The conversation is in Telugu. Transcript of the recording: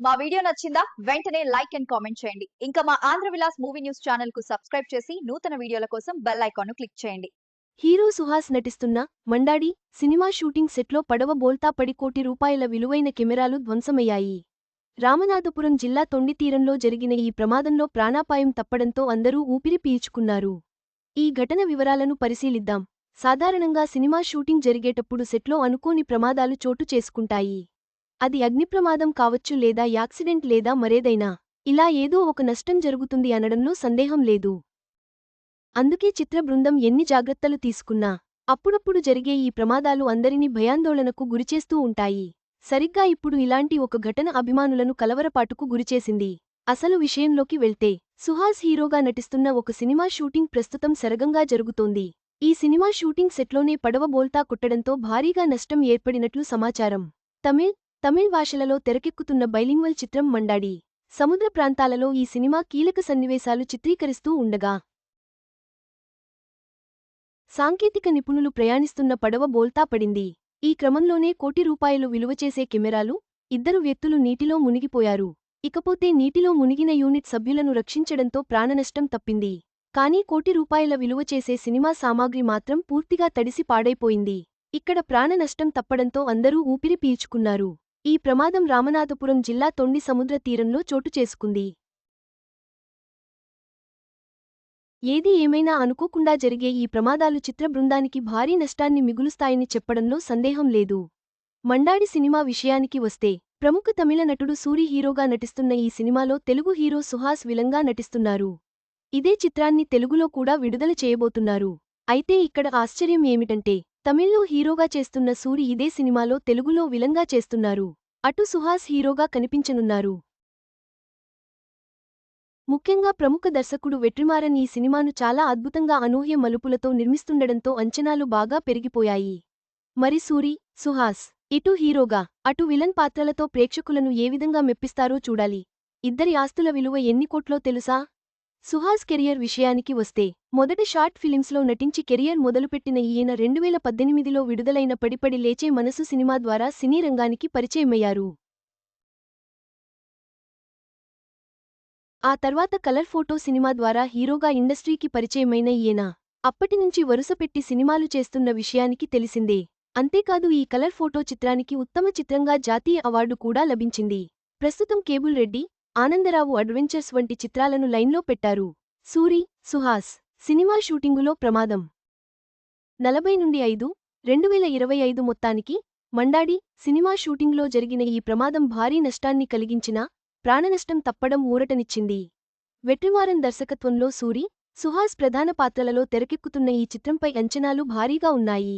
మా వీడియో నచ్చిందా వెంటనే లైక్ అండ్ కామెంట్ చేయండి. ఇంకా మా ఆంధ్ర విలాస్ మూవీ న్యూస్ ఛానల్కు సబ్స్క్రైబ్ చేసి నూతన వీడియోల కోసం బెల్ ఐకాన్ను క్లిక్ చేయండి. హీరో సుహాస్ నటిస్తున్న మండాడి సినిమా షూటింగ్ సెట్లో పడవ బోల్తా పడి కోటి రూపాయల విలువైన కెమెరాలు ధ్వంసమయ్యాయి. రామనాథపురం జిల్లా తొండి తీరంలో జరిగిన ఈ ప్రమాదంలో ప్రాణాపాయం తప్పడంతో అందరూ ఊపిరి పీల్చుకున్నారు. ఈ ఘటన వివరాలను పరిశీలిద్దాం. సాధారణంగా సినిమా షూటింగ్ జరిగేటప్పుడు సెట్లో అనుకోని ప్రమాదాలు చోటు చేసుకుంటాయి. అది అగ్నిప్రమాదం కావచ్చు లేదా యాక్సిడెంట్ లేదా మరేదైనా. ఇలా ఏదో ఒక నష్టం జరుగుతుంది అనడంలో సందేహం లేదు. అందుకే చిత్ర బృందం ఎన్ని జాగ్రత్తలు తీసుకున్నా అప్పుడప్పుడు జరిగే ఈ ప్రమాదాలు అందరినీ భయాందోళనకు గురిచేస్తూ ఉంటాయి. సరిగ్గా ఇప్పుడు ఇలాంటి ఒక ఘటన అభిమానులను కలవరపాటుకు గురిచేసింది. అసలు విషయంలోకి వెళ్తే సుహాస్ హీరోగా నటిస్తున్న ఒక సినిమా షూటింగ్ ప్రస్తుతం సరగంగా జరుగుతోంది. ఈ సినిమా షూటింగ్ సెట్లోనే పడవ బోల్తా కుట్టడంతో భారీగా నష్టం ఏర్పడినట్లు సమాచారం. తమిళ్ తమిళ్ భాషలలో తెరకెక్కుతున్న బైలింగ్వల్ చిత్రం మండాడి. సముద్ర ప్రాంతాలలో ఈ సినిమా కీలక సన్నివేశాలు చిత్రీకరిస్తూ ఉండగా. సాంకేతిక నిపుణులు ప్రయాణిస్తున్న పడవ బోల్తా పడింది. ఈ క్రమంలోనే కోటి రూపాయలు విలువచేసే కెమెరాలు ఇద్దరు వ్యక్తులు నీటిలో మునిగిపోయారు. ఇకపోతే నీటిలో మునిగిన యూనిట్ సభ్యులను రక్షించడంతో ప్రాణనష్టం తప్పింది. కానీ కోటి రూపాయల విలువచేసే సినిమా సామాగ్రి మాత్రం పూర్తిగా తడిసి పాడైపోయింది. ఇక్కడ ప్రాణనష్టం తప్పడంతో అందరూ ఊపిరి పీల్చుకున్నారు. ఈ ప్రమాదం రామనాథపురం జిల్లా తొండి సముద్ర తీరంలో చోటు చేసుకుంది. ఏది ఏమైనా అనుకోకుండా జరిగే ఈ ప్రమాదాలు చిత్ర బృందానికి భారీ నష్టాన్ని మిగులుస్తాయని చెప్పడంలో సందేహం లేదు. మండాడి సినిమా విషయానికి వస్తే ప్రముఖ తమిళ నటుడు సూరి హీరోగా నటిస్తున్న ఈ సినిమాలో తెలుగు హీరో సుహాస్ విలంగా నటిస్తున్నారు. ఇదే చిత్రాన్ని తెలుగులో కూడా విడుదల చేయబోతున్నారు. అయితే ఇక్కడ ఆశ్చర్యం ఏమిటంటే తమిళ్ళో హీరోగా చేస్తున్న సూరి ఇదే సినిమాలో తెలుగులో విలంగా చేస్తున్నారు. అటు సుహాస్ హీరోగా కనిపించనున్నారు. ముఖ్యంగా ప్రముఖ దర్శకుడు వెట్రిమారన్ ఈ సినిమాను చాలా అద్భుతంగా అనూహ్య మలుపులతో నిర్మిస్తుండడంతో అంచనాలు బాగా పెరిగిపోయాయి. మరి సూరి సుహాస్ ఇటు హీరోగా అటు విలన్ పాత్రలతో ప్రేక్షకులను ఏ విధంగా మెప్పిస్తారో చూడాలి. ఇద్దరి ఆస్తుల విలువ ఎన్ని కోట్లో తెలుసా? సుహాస్ కెరియర్ విషయానికి వస్తే మొదటి షార్ట్ ఫిలిమ్స్లో నటించి కెరియర్ మొదలుపెట్టిన ఈయన రెండువేల పద్దెనిమిదిలో విడుదలైన పడిపడి లేచే మనసు సినిమా ద్వారా సినీ రంగానికి పరిచయమయ్యారు. ఆ తర్వాత కలర్ ఫోటో సినిమా ద్వారా హీరోగా ఇండస్ట్రీకి పరిచయమైన ఈయన అప్పటినుంచి వరుసపెట్టి సినిమాలు చేస్తున్న విషయానికి తెలిసిందే. అంతేకాదు ఈ కలర్ ఫోటో చిత్రానికి ఉత్తమ చిత్రంగా జాతీయ అవార్డు కూడా లభించింది. ప్రస్తుతం కేబుల్ రెడ్డి ఆనందరావు అడ్వెంచర్స్ వంటి చిత్రాలను లైన్లో పెట్టారు. సూరి సుహాస్ సినిమా షూటింగులో ప్రమాదం. నలభై నుండి ఐదు రెండువేల ఇరవై ఐదు మొత్తానికి మండాడి సినిమా షూటింగ్లో జరిగిన ఈ ప్రమాదం భారీ నష్టాన్ని కలిగించినా ప్రాణనష్టం తప్పడం ఊరటనిచ్చింది. వెట్రివారన్ దర్శకత్వంలో సూరి సుహాస్ ప్రధాన పాత్రలలో తెరకెక్కుతున్న ఈ చిత్రంపై అంచనాలు భారీగా ఉన్నాయి.